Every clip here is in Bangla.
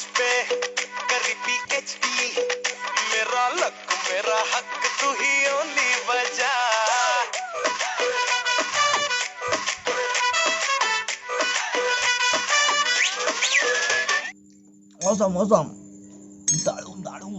मुझ पे करी पीएचडी मेरा लक मेरा हक तू ही ओनली वजह অসম অসম দারুণ দারুণ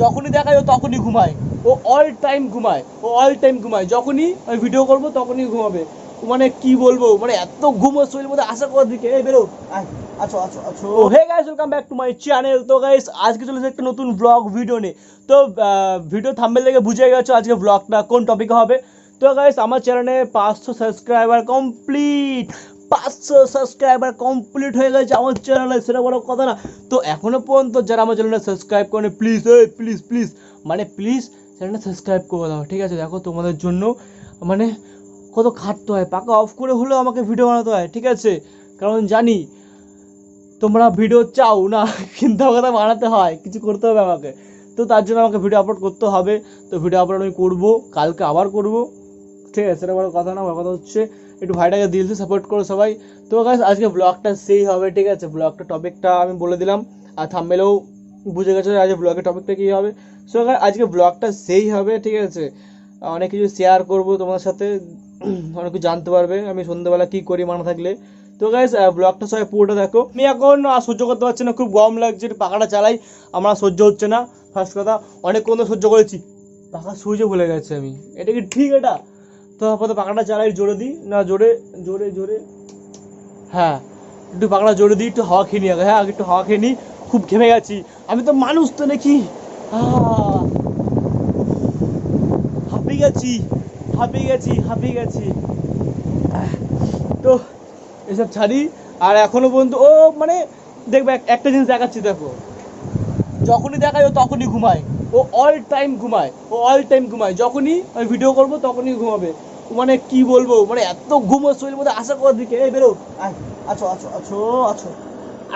যখনই দেখায় ও তখনই ঘুমায় ও অল টাইম ঘুমায় ও অল টাইম ঘুমায় যখনই আমি ভিডিও করব তখনই ঘুমাবে ও মানে কি বলবো মানে এত ঘুম ওর শরীরের মধ্যে আশা করার দিকে এই বেরো আয়, আছো আছো আছো। ও hey guys welcome back to channel তো গাইস আজকে নতুন ব্লগ ভিডিও তো ভিডিও বুঝে গেছো আজকে ব্লগটা কোন টপিকে হবে। তো গাইস আমার চ্যানেলে পাঁচশো কমপ্লিট পাঁচশো কমপ্লিট হয়ে গেছে আমার চ্যানেলে সেটা বড় কথা না। তো, এখনও পর্যন্ত যারা আমার চ্যানেলটা সাবস্ক্রাইব করে প্লিজ প্লিজ প্লিজ মানে প্লিজ চ্যানেলটা সাবস্ক্রাইব করে দাও, ঠিক আছে? দেখো তোমাদের জন্য মানে কত খাটতে হয়। পাকা অফ করে হলেও আমাকে ভিডিও বানাতে হয়, ঠিক আছে? কারণ জানি তোমরা ভিডিও চাও না, কিন্তু আমাকে বানাতে হয়, কিছু করতে হবে আমাকে। তো তার জন্য আমাকে ভিডিও আপলোড করতে হবে। তো ভিডিও আপলোড আমি করব, কালকে আবার করব। ঠিক আছে, সেটা বড় কথা না, বড় কথা হচ্ছে, একটু ভাইটাকে দিল সাপোর্ট করো সবাই। তো গাছ আজকে ব্লগটা সেই হবে, ঠিক আছে? ব্লগটা টপিকটা আমি বলে দিলাম, আর থামবেলেও বুঝে গেছো আজকে ব্লগের টপিকটা কী হবে। সো আজকে ব্লগটা সেই হবে, ঠিক আছে? অনেক কিছু শেয়ার করব তোমার সাথে, অনেক কিছু জানতে পারবে, আমি সন্ধ্যেবেলা কী করি মানা থাকলে। তো গাইস ব্লগটা সবাই পুরোটা দেখো। আমি এখন আর সহ্য করতে পারছি না, খুব গরম লাগছে পাখাটা চালাই, আমার সহ্য হচ্ছে না। ফার্স্ট কথা অনেকক্ষণ তো সহ্য করেছি। পাখা সুইচে ভুলে গেছে আমি। এটা কি ঠিক এটা? তো আপাতত পাখাটা চালাই, জোরে দিই। না, জোরে জোরে জোরে। হ্যাঁ একটু পাখাটা জোরে দিই, একটু হাওয়া খেয়ে নিই আগে। হ্যাঁ একটু হাওয়া খেয়ে নিই। খুব ঘেমে গেছি। আমি তো মানুষ তো নাকি? হাঁপিয়ে গেছি হাঁপিয়ে গেছি হাঁপিয়ে গেছি। তো এসব ছাড়ি, আর এখনও পর্যন্ত ও মানে দেখবে একটা জিনিস দেখাচ্ছি, দেখো। যখনই দেখায়, ও তখনই ঘুমায়। ও অল টাইম ঘুমায়। ও অল টাইম ঘুমায়। যখনই আমি ভিডিও করব, তখনই ঘুমাবে। মানে কি বলব? মানে এত ঘুম ওর শরীরের মধ্যে আশা করার দিকে, এই বেরো। আছো আছো আছো আছো।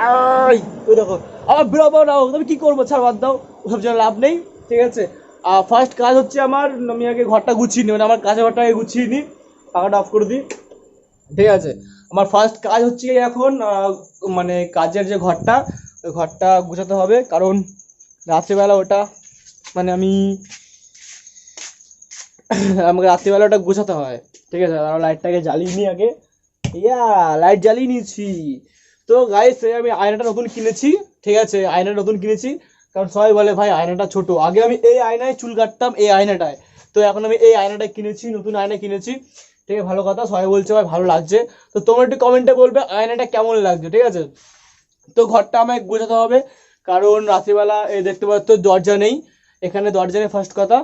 আই ওই দেখো। আবার বেরোবো না তুমি কি করব? ছাড়, বাদ দাও। ওসব যেন লাভ নেই, ঠিক আছে? আর ফার্স্ট কাজ হচ্ছে আমার, আমি আগে ঘরটা গুছিয়ে নিই মানে আমার কাছে ঘরটা আগে গুছিয়ে নিই টাকাটা অফ করে দিই। ঠিক আছে? আমার ফার্স্ট কাজ হচ্ছে এখন মানে কাজের যে ঘরটা, ওই ঘরটা গুছাতে হবে। কারণ রাত্রিবেলা ওটা মানে আমি, আমাকে রাত্রিবেলা ওটা গুছাতে হয়। ঠিক আছে, আর লাইটটাকে জ্বালিয়ে নিই আগে। ইয়া লাইট জ্বালিয়ে নিয়েছি। তো গাইস আমি আয়নাটা নতুন কিনেছি। ঠিক আছে, আয়নাটা নতুন কিনেছি। কারণ সবাই বলে, ভাই, আয়নাটা ছোট। আগে আমি এই আয়নায় চুল কাটতাম, এই আয়নাটায়। তো এখন আমি এই আয়নাটা কিনেছি, নতুন আয়না কিনেছি। ঠিক ভালো কথা, সবাই বলছে ভাই ভালো লাগছে। তো তোমরা একটু কমেন্টে বলবে, আয়নাটা কেমন লাগছে, ঠিক আছে? তো ঘরটা আমায় গোছাতে হবে, কারণ রাত্রিবেলা, এই দেখতে পাচ্ছ, দরজা নেই। এখানে দরজা নেই ফার্স্ট কথা।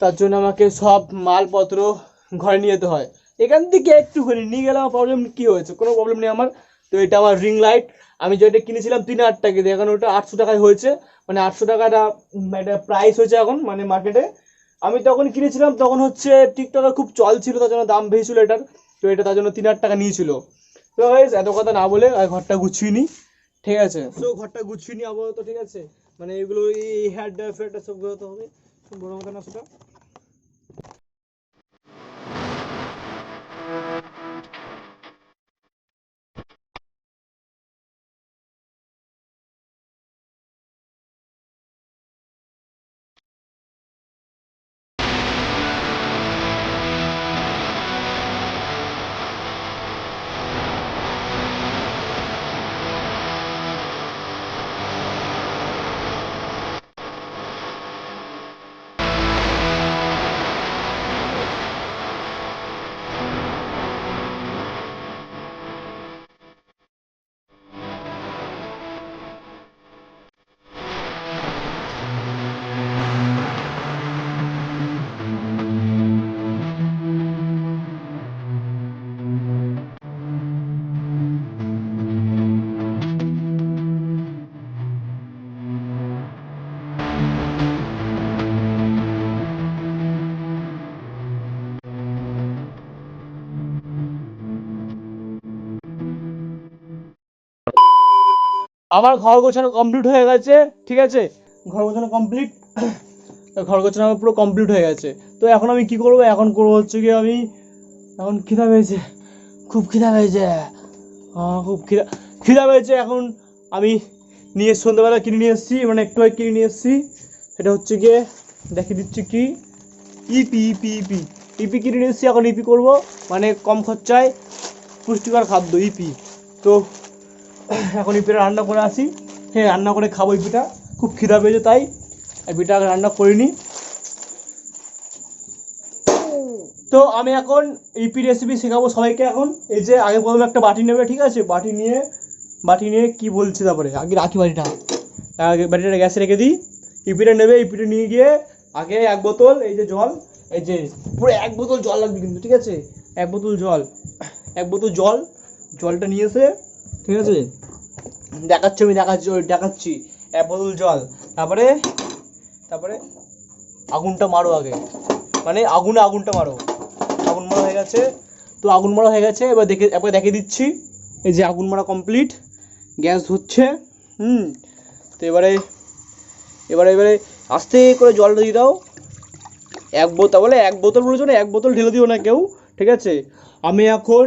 তার জন্য আমাকে সব মালপত্র ঘরে নিয়ে যেতে হয়। এখান থেকে একটুখানি নিয়ে গেলে আমার প্রবলেম কী হয়েছে? কোনো প্রবলেম নেই আমার। তো এটা আমার রিং লাইট আমি যেটা কিনেছিলাম তিন হাজার টাকা দিয়ে, এখন ওটা আটশো টাকায় হয়েছে। মানে আটশো টাকাটা এটা প্রাইস হয়েছে এখন মানে মার্কেটে আমি তখন কিনেছিলাম, তখন হচ্ছে টিকটকের খুব চল ছিল, তার জন্য দাম বেশি ছিল এটার। তো এটা তার জন্য তিন হাজার টাকা নিয়েছিল। তো ভাইস এত কথা না বলে ঘরটা গুছিয়ে নিই ঠিক আছে? তো ঘরটা গুছিয়ে নিই আপাতত, ঠিক আছে? মানে এগুলো এই হেয়ার ড্রাই ফেয়ার সব তো হবে। বড় কথা না সেটা? আমার ঘর গোছানো কমপ্লিট হয়ে গেছে, ঠিক আছে? ঘর গোছানো কমপ্লিট ঘর গোছানো আমার পুরো কমপ্লিট হয়ে গেছে। তো এখন আমি কি করব? এখন করব হচ্ছে কি আমি, এখন খিদা পেয়েছে, খুব খিদা পেয়েছে। খুব খিদা খিদা পেয়েছে। এখন আমি নিয়ে সন্ধ্যাবেলা কিনে নিয়ে এসেছি মানে একটু কিনে নিয়ে এসেছি। সেটা হচ্ছে গিয়ে দেখিয়ে দিচ্ছি কি? E P E P E P. ইপি কিনে নিয়ে এসেছি, এখন ইপি করব। মানে কম খরচায় পুষ্টিকর খাদ্য, ইপি। তো এখন ইপিটা রান্না করে আসি। হ্যাঁ রান্না করে খাব এই পিঠা। খুব খিদা পেয়েছে তাই ইপিটা আগে রান্না করিনি। তো আমি এখন ইপি রেসিপি শেখাবো সবাইকে এখন। এই যে আগে প্রথমে একটা বাটি নেবে, ঠিক আছে? বাটি নিয়ে বাটি নিয়ে কি বলছি তারপরে? আগে রাখি বাটিটা। আগে বাটিটা গ্যাসে রেখে দিই। ইপিটা নেবে ইপিটা নিয়ে গিয়ে আগে এক বোতল এই যে জল, এই যে পুরো এক বোতল জল লাগবে কিন্তু, ঠিক আছে? এক বোতল জল, এক বোতল জল, জলটা নিয়ে এসে ঠিক আছে? দেখাচ্ছি আমি, দেখাচ্ছি, ওই দেখাচ্ছি। এক বোতল জল। তারপরে তারপরে আগুনটা মারো আগে। মানে আগুনে আগুনটা মারো। আগুন মারা হয়ে গেছে। তো আগুন মারা হয়ে গেছে, এবার দেখে এবার দেখে দিচ্ছি। এই যে আগুন মারা কমপ্লিট গ্যাস হচ্ছে হুম। তো এবারে এবারে এবারে আস্তে করে জলটা দিয়ে দাও। এক বোতল বলে এক বোতল বলেছ না, এক বোতল ঢেলে দিও না কেউ, ঠিক আছে? আমি এখন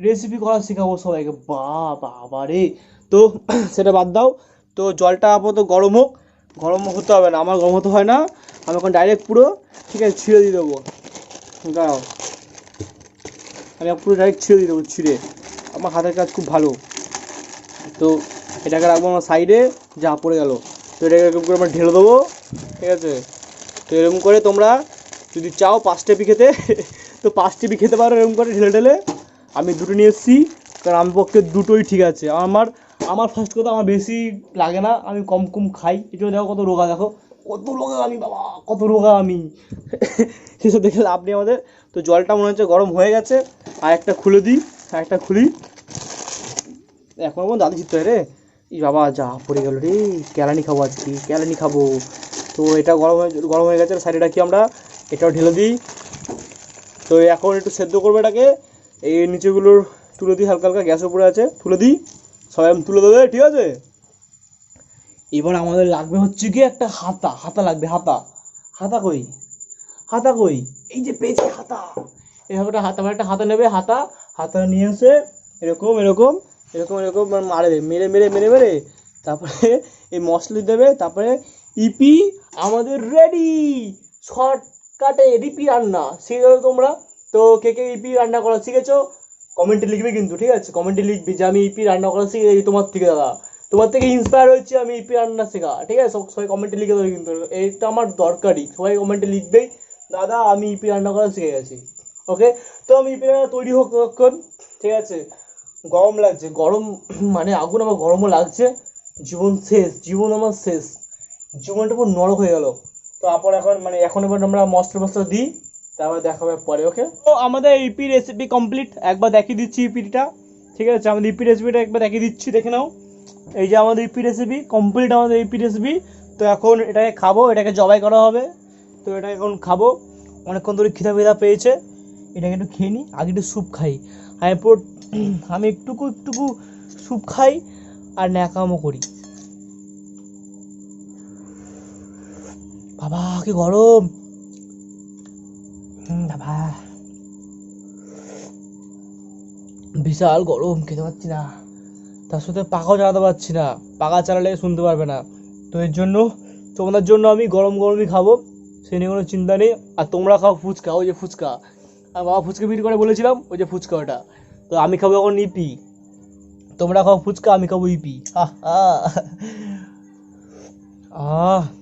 রেসিপি করা শেখাবো সবাইকে। বা বাবা রে তো সেটা বাদ দাও। তো জলটা আপাতত গরম হোক। গরম হতে হবে না, আমার গরম হতে হয় না। আমি এখন ডাইরেক্ট পুরো, ঠিক আছে, ছিঁড়ে দিয়ে দেবো। দাঁড়াও। আমি পুরো ডাইরেক্ট ছিঁড়ে দিয়ে দেবো, ছিঁড়ে। আমার হাতের কাজ খুব ভালো। তো এটাকে রাখব আমার সাইডে যা পড়ে গেল। তো এটাকে এরকম করে আমরা ঢেলে দেবো, ঠিক আছে? তো এরকম করে তোমরা যদি চাও পাঁচ টেপি খেতে, তো পাঁচ টেপি খেতে পারো এরকম করে ঢেলে ঢেলে। আমি দুটো নিয়ে এসেছি কারণ আমার পক্ষে দুটোই ঠিক আছে। আমার আমার ফার্স্ট কথা, আমার বেশি লাগে না, আমি কম কম খাই। এটা দেখো কত রোগা, দেখো। কত রোগা আমি, বাবা, কত রোগা আমি। সেসব দেখে লাভ নেই আমাদের। তো জলটা মনে হচ্ছে গরম হয়ে গেছে। আর একটা খুলে দিই, আর একটা খুলি। এখন আমার দাদি জিততে রে। এই বাবা, যা পড়ে গেল রে। কেলানি খাব আজকে কেলানি খাব। তো এটা গরম হয়ে গরম হয়ে গেছে, সাইডে রাখি আমরা। এটাও ঢেলে দিই। তো এখন একটু সেদ্ধ করব এটাকে। এই নিচেগুলোর তুলে দিই, হালকা হালকা গ্যাসের উপরে আছে, তুলে দিই। সবাই তুলে দেবে, ঠিক আছে? এবার আমাদের লাগবে হচ্ছে কি একটা হাতা হাতা লাগবে, হাতা। হাতা কই? হাতা কই? এই যে পেয়েছি হাতা। এরকম একটা হাতা মানে একটা হাতা নেবে, হাতা। হাতা নিয়ে এসে এরকম এরকম এরকম এরকম মানে মারবে মেরে মেরে মেরে মেরে। তারপরে এই মশলা দেবে, তারপরে ইপি আমাদের রেডি শর্টকাটে রিপি রান্না। শিখে গেলো তোমরা তো কে কে ইপি রান্না করা শিখেছো? কমেন্টে লিখবে কিন্তু, ঠিক আছে? কমেন্টে লিখবি যে আমি ইপি রান্না করা শিখে গেছি তোমার থেকে দাদা। তোমার থেকে ইন্সপায়ার হয়েছি আমি ইপি রান্না শেখা, ঠিক আছে? সব- সবাই কমেন্টে লিখে দেবে কিন্তু এইটা আমার দরকারি সবাই কমেন্টে লিখবেই দাদা, আমি ইপি রান্না করা শিখে গেছি। ওকে তো আমি ইপি রান্না তৈরি হোক ততক্ষণ ঠিক আছে? গরম লাগছে, গরম মানে আগুন আমার গরমও লাগছে। জীবন শেষ, জীবন আমার শেষ। জীবনটা পুরো নরক হয়ে গেল। তো তারপর এখন মানে এখন এবার আমরা মশলা মশলা দিই। তারপর দেখা হবে পরে ওকে তো আমাদের ইপি রেসিপি কমপ্লিট একবার দেখিয়ে দিচ্ছি ইপিটা ঠিক আছে, আমাদের ইপি রেসিপিটা একবার দেখিয়ে দিচ্ছি, দেখে নাও। এই যে আমাদের ইপি রেসিপি কমপ্লিট আমাদের ইপি রেসিপি তো এখন এটাকে খাব, এটাকে জবাই করা হবে। তো এটা এখন খাব। অনেকক্ষণ ধরে খিদা ফিদা পেয়েছে। এটাকে একটু খেয়ে নিই আগে একটু স্যুপ খাই। আমি পুরো আমি একটুকু একটুকু স্যুপ খাই আর ন্যাকামো করি। বাবা, কি গরম! বাবা বিশাল গরম খেতে পাচ্ছি না। তার সাথে পাখাও চালাতে পারছি না পাখা চালালে শুনতে পারবে না। তো এর জন্য তোমাদের জন্য আমি গরম গরমই খাব, সে নিয়ে কোনো চিন্তা নেই। আর তোমরা খাও ফুচকা, ওই যে ফুচকা। আর বাবা ফুচকা বিক্রি করে বলেছিলাম, ওই যে ফুচকা ওটা। তো আমি খাব এখন ইপি। তোমরা খাও ফুচকা, আমি খাব ইপি। আহ।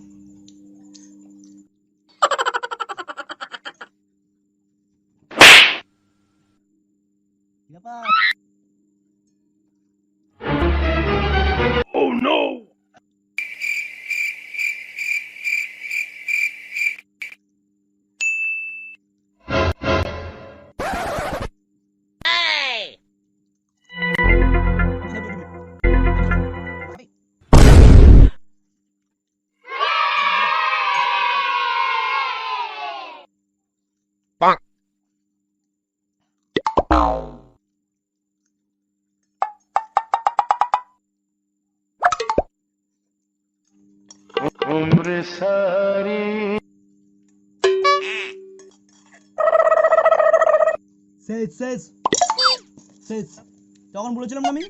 তখন বলেছিলাম আমি?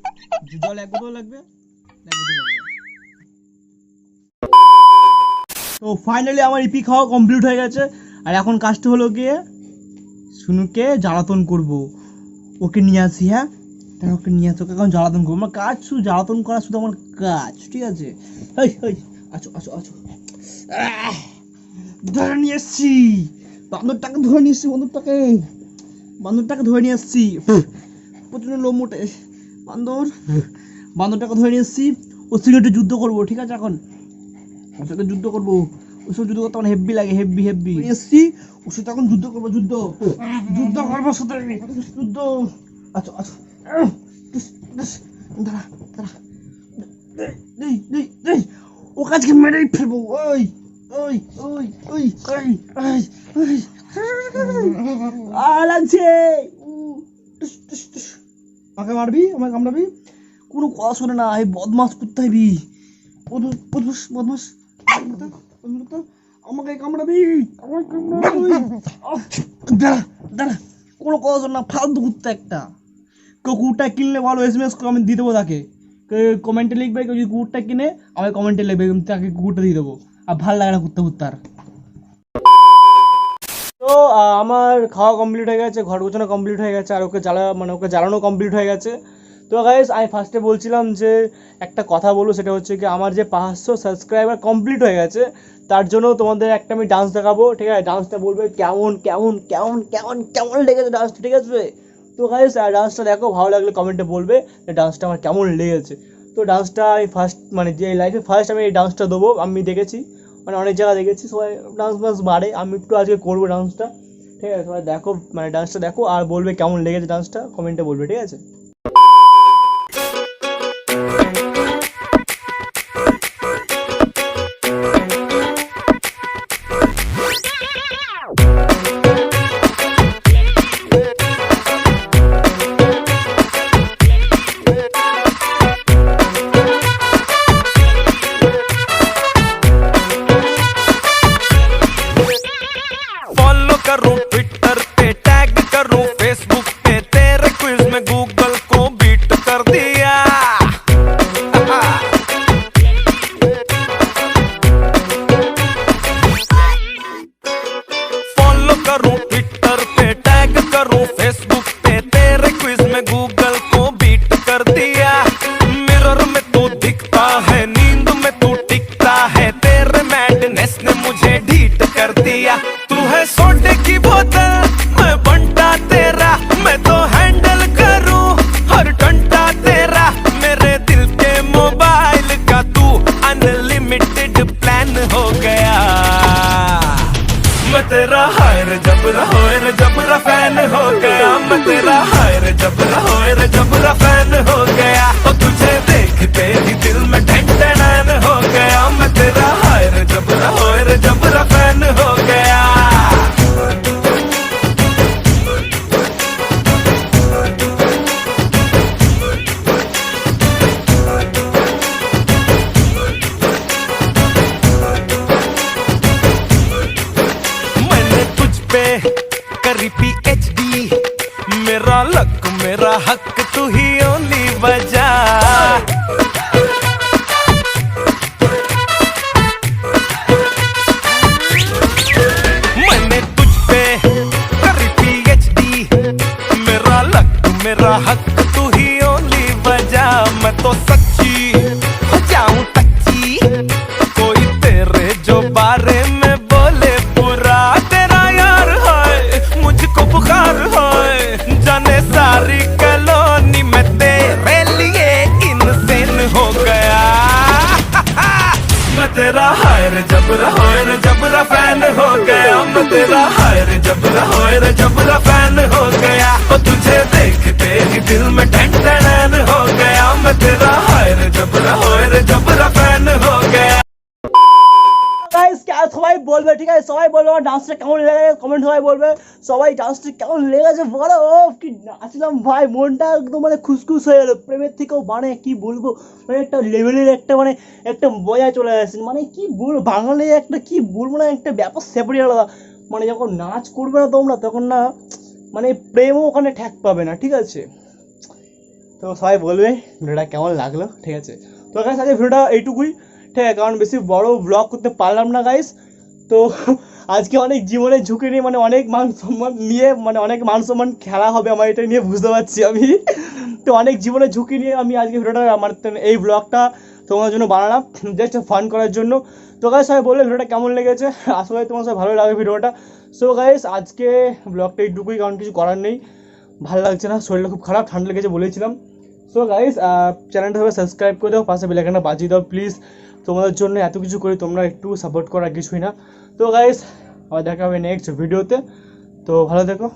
জল এক বোতল লাগবে তো ফাইনালি আমার ইপি খাওয়া কমপ্লিট হয়ে গেছে। আর এখন কাজটা হলো গিয়ে শুনুকে জ্বালাতন করব। ওকে নিয়ে আসি হ্যাঁ? তাহলে ওকে নিয়ে আসি এখন জ্বালাতন করব। আমার কাজ শুধু জ্বালাতন করা শুধু আমার কাজ ঠিক আছে আছো আছো। আহ, ধরে নিয়ে এসছি। বান্দরটাকে ধরে নিয়ে এসছি বান্দরটাকে। বান্দরটাকে ধরে নিয়ে এসছি। প্রচণ্ড লোম মোটে। বান্দর। বান্দরটাকে ধরে নিয়ে এসছি। ওর সঙ্গে একটু যুদ্ধ করব ঠিক আছে এখন? ওর সাথে যুদ্ধ করব। ওর সাথে যুদ্ধ করতে আমার হেভি লাগে হেভি হেভি এসছি। ওর সাথে এখন যুদ্ধ করব যুদ্ধ। যুদ্ধ করব সাথে। যুদ্ধ। আচ্ছা আচ্ছা। দাঁড়া দাঁড়া। ও কাজকে মেরেই ফেলব ওই। ওই ওই ওই ওই ওই ওই। আ লাগছে। আমাকে মারবি? আমাকে কামড়াবি? কোনো কথা শোনে না এই বদমাস করতে হবি বদমাস আমাকে কামড়াবি? আমাকে কামড়াবি। দাঁড়া দাঁড়া। কোনো কথা শোনে না ফালতু কুত্তা একটা। কেউ কুকুরটা কিনলে ভালো এস এম এস আমি দিয়ে দেবো তাকে। কমেন্টে লিখবে কেউ যদি কুকুরটা কিনে আমাকে কমেন্টে লিখবে তাকে কুকুরটা দিয়ে দেবো। আর ভালো লাগে না কুত্তা কুত্তার তো আমার খাওয়া কমপ্লিট হয়ে গেছে, ঘর গোছানো কমপ্লিট হয়ে গেছে, আর ওকে জ্বালা মানে ওকে জ্বালানো কমপ্লিট হয়ে গেছে। তো গাইস আমি ফার্স্টে বলছিলাম যে, একটা কথা বলব, সেটা হচ্ছে কি, আমার যে পাঁচশো সাবস্ক্রাইবার কমপ্লিট হয়ে গেছে, তার জন্য তোমাদের একটা আমি ডান্স দেখাবো, ঠিক আছে? ডান্সটা বলবে কেমন কেমন কেমন কেমন কেমন লেগেছে ডান্সটা ঠিক আছে? তো গাইস ডান্সটা দেখো, ভালো লাগলে কমেন্টে বলবে যে ডান্সটা আমার কেমন লেগেছে। তো ডান্সটা আমি ফার্স্ট মানে যে লাইফে ফার্স্ট আমি এই ডান্সটা দেবো, আমি দেখেছি। মানে অনেক জায়গায় দেখেছি, সবাই ডান্স ফান্স বাড়ে আমি একটু আজকে করব ডান্সটা ঠিক আছে? সবাই দেখো মানে ডান্সটা দেখো, আর বলবে কেমন লেগেছে ডান্সটা কমেন্টে বলবে, ঠিক আছে? मुझे ढीट कर दिया। तू है सोडे की बोतल, मैं बंटा तेरा। मैं तो हैंडल करूँ, हर घंटा तेरा। मेरे दिल के मोबाइल का तू अनलिमिटेड प्लान हो गया। मैं तेरा हायर जबरा होयर जबरा फ़ैन हो गया। मैं तेरा हायर जबरा होयर जबरा फ़ैन हो गया। हक तू ही ओली, बजा मैं तो सच्ची। जाऊँ टच्ची कोई तेरे जो बारे में बोले, बुरा तेरा यार है, मुझको बुखार है। जाने सारी कॉलोनी में तेरे लिए इनसेन हो गया। मैं तेरा हायर जबरा होयर जबरा फ़ैन हो गया। मैं तेरा हायर जबरा होयर जबरा फ़ैन हो गया। ही दिल में ठंडन हो गया मैं तेरा हायर जबरा होयर जबरा फैन हो गया গাইস সবাই বলবে ঠিক আছে সবাই বলবে আমার ডান্সটা কেমন লেগেছে কমেন্ট সবাই বলবে সবাই ডান্সটা কেমন লেগেছে বলো ও কি নাচলাম ভাই মনটা একদম মানে খুশখুশ হয়ে গেলো প্রেমের থেকেও মানে কি বলবো মানে একটা লেভেলের একটা মানে একটা মজায় চলে আসছে মানে কি বলবো বাঙালি একটা কি বলবো না একটা ব্যাপার সেপারি আলাদা মানে যখন নাচ করবে না তোমরা তখন না মানে প্রেমও ওখানে ঠ্যাক পাবে না ঠিক আছে তো সবাই বলবে ভিডিওটা কেমন লাগল, ঠিক আছে? তো গাইস আজকে ভিডিওটা এইটুকুই, ঠিক আছে? কারণ বেশি বড় ব্লগ করতে পারলাম না গাইস তো আজকে অনেক জীবনের ঝুঁকি নিয়ে মানে অনেক মান সম্মান নিয়ে মানে অনেক মান সম্মান খেলা হবে আমার, এটা নিয়ে বুঝতে পারছি আমি। তো অনেক জীবনের ঝুঁকি নিয়ে আমি আজকে ভিডিওটা, আমার এই ব্লগটা তোমার জন্য বানালাম জাস্ট ফান করার জন্য। তো গাইস সবাই বললে ভিডিওটা কেমন লেগেছে? আশা করি তোমার সবাই ভালো লাগে ভিডিওটা। সো গাইস আজকে ব্লগটা এইটুকুই, কারণ কিছু করার নেই। ভালো লাগছে না, শরীরটা খুব খারাপ, ঠান্ডা লেগেছে বলেছিলাম। সো গাইস চ্যানেলটা সবাই সাবস্ক্রাইব করে দাও, পাশে বেলাইকানটা বাজিয়ে দাও প্লিজ তোমাদের জন্য এত কিছু করি, তোমরা একটু সাপোর্ট করা কিছুই না। তো গাইস আবার দেখা হবে নেক্সট ভিডিওতে তো, ভালো থেকো।